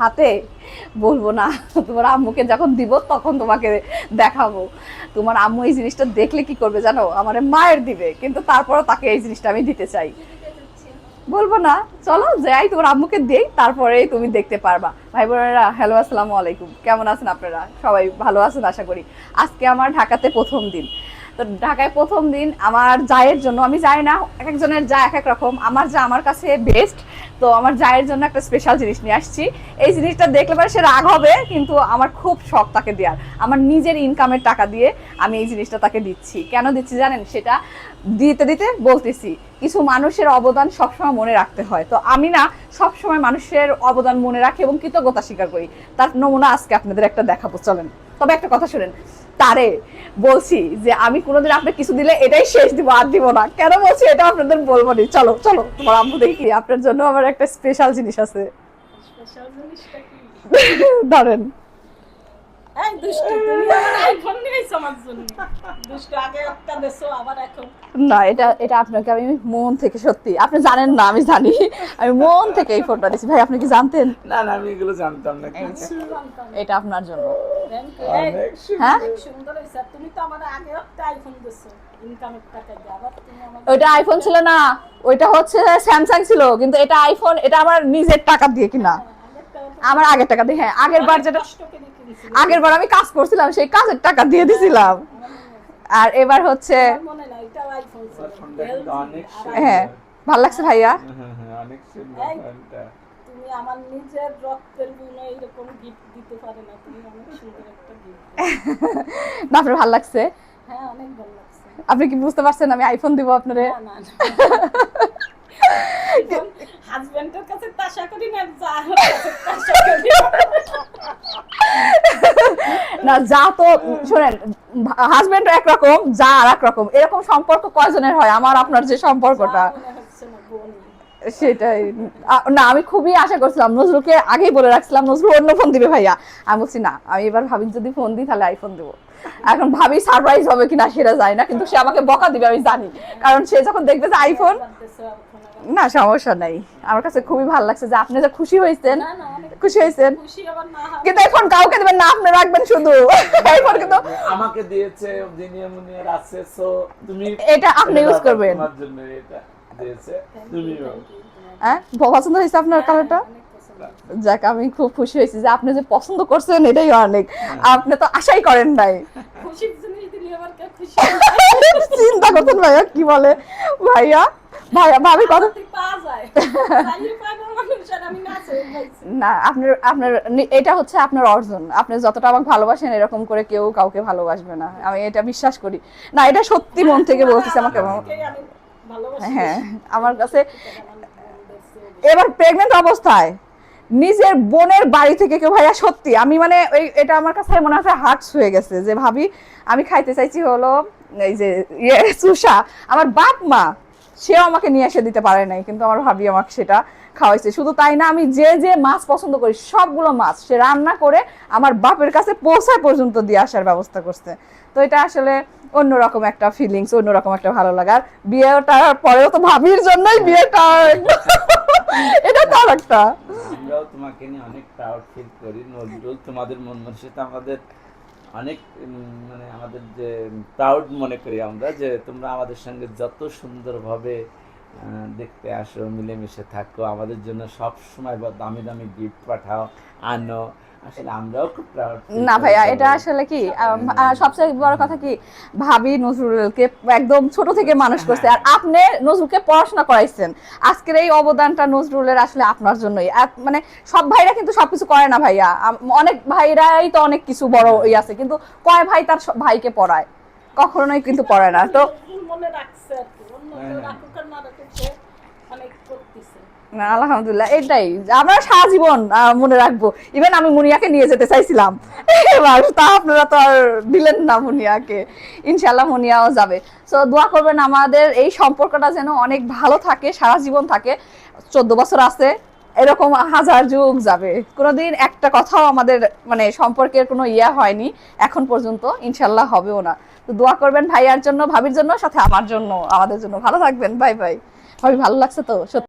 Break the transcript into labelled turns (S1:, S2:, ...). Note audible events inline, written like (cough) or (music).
S1: হাতে বলব না, তোমার আম্মুকে যখন দিব তখন তোমাকে দেখাবো। তোমার আম্মু এই জিনিসটা দেখলে কি করবে জানো? আমার মায়ের দিবে, কিন্তু তারপরও তাকে এই জিনিসটা আমি দিতে চাই। বলব না, চলো যাই, তোমার আম্মুকে দেই, তারপরেই তুমি দেখতে পারবা। ভাই বোনেরা, হ্যালো, আসসালামু আলাইকুম। কেমন আছেন আপনারা? সবাই ভালো আছেন আশা করি। আজকে আমার ঢাকাতে প্রথম দিন। তো ঢাকায় প্রথম দিন আমার জায়ের জন্য, আমি যাই না, এক একজনের যা এক এক রকম। আমার যা, আমার কাছে বেস্ট তো আমার জায়ের জন্য একটা স্পেশাল জিনিস নিয়ে আসছি। এই জিনিসটা দেখলে পরে সে রাগ হবে, কিন্তু আমার খুব শখ তাকে দেওয়ার। আমার নিজের ইনকামের টাকা দিয়ে আমি এই জিনিসটা তাকে দিচ্ছি। কেন দিচ্ছি জানেন? সেটা দিতে দিতে বলতেছি, কিছু মানুষের অবদান সবসময় মনে রাখতে হয়। তো আমি না সবসময় মানুষের অবদান মনে রাখি এবং কৃতজ্ঞতা স্বীকার করি। তার নমুনা আজকে আপনাদের একটা দেখাবো, চলেন। তবে একটা কথা শুনেন তারে বলছি যে আমি কোনোদিন আপনার কিছু দিলে এটাই শেষ দিব আর দিব না। কেন বলছি এটা আপনাদের বলব নি? চলো চলো তোমার আম্মু দেখি আপনার জন্য আমার একটা স্পেশাল জিনিস আছে? ধরেন। (laughs) না এটা এটা আপনাকে আমি মন থেকে সত্যি আপনি জানেন না আমি জানি। আমি মন থেকে এই ফোনটা দিচ্ছি ভাই আপনি কি জানতেন?
S2: না না আমি এগুলো জানতাম না
S1: এটা আপনার জন্য। হ্যাঁ?
S3: সুন্দর হয়েছে। তুমি তো আমার আগে একটা আইফোন দিছো, ইনকামের টাকা দিয়ে। আবার তুমি আমার-
S1: ওইটা আইফোন ছিল না ওইটা হচ্ছে স্যামসাং ছিল কিন্তু এটা আইফোন এটা আমার নিজের টাকা দিয়ে কিনা। আমার আগের টাকা দিয়ে হ্যাঁ আগের বার যেটা। আগের বার আমি কাজ করছিলাম সেই কাজের টাকা দিয়ে দিছিলাম। আর এবার হচ্ছে
S3: মনে।
S1: হ্যাঁ ভালো লাগছে ভাইয়া?
S2: হ্যাঁ, হ্যাঁ, অনেক সুন্দর
S3: এই।
S2: ফোনটা।
S3: তুমি আমার নিজের রক্তের বিনিময়ে এরকম গিফট দিতে পারে না তুমি অনেক সুন্দর একটা গিফট
S1: না আপনার ভালো লাগছে।
S3: হ্যাঁ অনেক ভালো লাগছে।
S1: আপনি কি বুঝতে পারছেন আমি আইফোন দিব আপনারে?
S3: না না হাজবেন্ডের (laughs) কাছে তাশা করি না যার কাছে তাশা করি
S1: না যা তো শোনেন হাজবেন্ড একরকম যা আর একরকম। এরকম সম্পর্ক কয়জনের হয়? আমার আপনার যে সম্পর্কটা। সেটাই। না আমি খুবই আশা করছিলাম নজরুলকে আগেই বলে রাখছিলাম নজরুল অন্য ফোন দিবে ভাইয়া। আমি বলছি না আমি এবার ভাবি যদি ফোন দিই তাহলে আইফোন দেবো। এখন ভাবি সারপ্রাইজ হবে কিনা সেটা যায় না কিন্তু সে আমাকে বকা দিবে আমি জানি। কারণ সে যখন দেখবে যে আইফোন না সমস্যা নাই। আমার কাছে খুবই ভালো লাগছে যে আপনি যে খুশি হয়েছেন খুশি হয়েছেন?
S3: খুশি আবার না হয়।
S1: কিন্তু এখন কাউকে দেবেন না আপনি রাখবেন শুধু। (laughs) এখন কিন্তু
S2: আমাকে দিয়েছে জিনিয়া মুনিয়ার আছে সো তুমি
S1: এটা আপনি use করবেন।
S2: তোমার জন্য এটা দিয়েছে তুমিও।
S1: হ্যাঁ? পছন্দ হয়েছে আপনার কালারটা যাক আমি খুব খুশি হয়েছি যে আপনি যে পছন্দ করছেন এটাই অনেক। আপনি তো আশাই করেন নাই। (laughs) চিন্তা করছেন ভাইয়া কি বলে? ভাইয়া ভাবি কত
S3: না
S1: আপনার আপনার এটা হচ্ছে আপনার অর্জন। আপনি যতটা আমাকে ভালোবাসেন এরকম করে কেউ কাউকে ভালোবাসবে না। আমি এটা বিশ্বাস করি। না এটা সত্যি মন থেকে বলতেছি আমাকে হ্যাঁ আমার কাছে এবার প্রেগনেন্ট অবস্থায় নিজের বোনের বাড়ি থেকে কেউ ভাইয়া সত্যি আমি মানে ওই এটা আমার কাছে মনে হয় হার্টস হয়ে গেছে যে ভাবি আমি খাইতে চাইছি হলো এই যে ইয়ে সুসা আমার বাপ মা সেও আমাকে নিয়ে এসে দিতে পারে নাই, কিন্তু আমার ভাবি আমাকে সেটা খাওয়াইছে। শুধু তাই না, আমি যে যে মাছ পছন্দ করি, সবগুলো মাছ সে রান্না করে আমার বাপের কাছে পৌঁছায় পর্যন্ত দিয়ে আসার ব্যবস্থা করছে। তো এটা আসলে অন্যরকম একটা ফিলিংস অন্যরকম একটা ভালো লাগার বিয়েটার পরেও তো ভাবির জন্যই বিয়েটা। এটা তো আর একটা।
S2: আমরাও তোমাকে নিয়ে অনেক প্রাউড ফিল করি, নজরুল, তোমাদের মন মানসিকতা আমাদের অনেক মানে আমাদের যে প্রাউড মনে করি আমরা যে তোমরা আমাদের সঙ্গে যত সুন্দরভাবে দেখতে আসো, মিলেমিশে থাকো, আমাদের জন্য সব সময় দামি দামি গিফট পাঠাও, আনো।
S1: না ভাইয়া এটা আসলে কি আহ, সবচেয়ে বড় কথা কি ভাবি নজরুলকে একদম ছোট থেকে মানুষ করছে আর আপনি নজরুলকে পড়াশোনা করাইছেন। আজকের এই অবদানটা নজরুলের আসলে আপনার জন্যই। আর- মানে সব ভাইরা কিন্তু সবকিছু করে না ভাইয়া। অনেক ভাইরাই তো অনেক কিছু বড় ই আছে কিন্তু কয় ভাই তার সব ভাইকে পড়ায়? কখনোই কিন্তু পড়ায় না। তো
S3: মনে রাখছে আর কি অন্য কেউ রাখুক আর না রাখুক সে অনেক করতেছে
S1: না, আলহামদুলিল্লাহ এটাই। আমরা সারা জীবন মনে রাখব। ইভেন আমি মুনিয়াকে নিয়ে যেতে চাইছিলাম। এবার তা আপনারা তো আর দিলেন না মুনিয়াকে। ইনশাল্লাহ মুনিয়াও যাবে। সো দোয়া করবেন আমাদের এই সম্পর্কটা যেন অনেক ভালো থাকে সারা জীবন থাকে। চোদ্দ বছর আছে এরকম হাজার যুগ যাবে। কোনোদিন একটা কথাও আমাদের মানে সম্পর্কের কোনো ইয়া হয়নি। এখন পর্যন্ত ইনশাল্লাহ হবেও না। তো দোয়া করবেন ভাইয়ার জন্য ভাবির জন্য সাথে আমার জন্য আমাদের জন্য। ভালো থাকবেন বাই বাই। ভাবি ভালো লাগছে তো? সত্যি।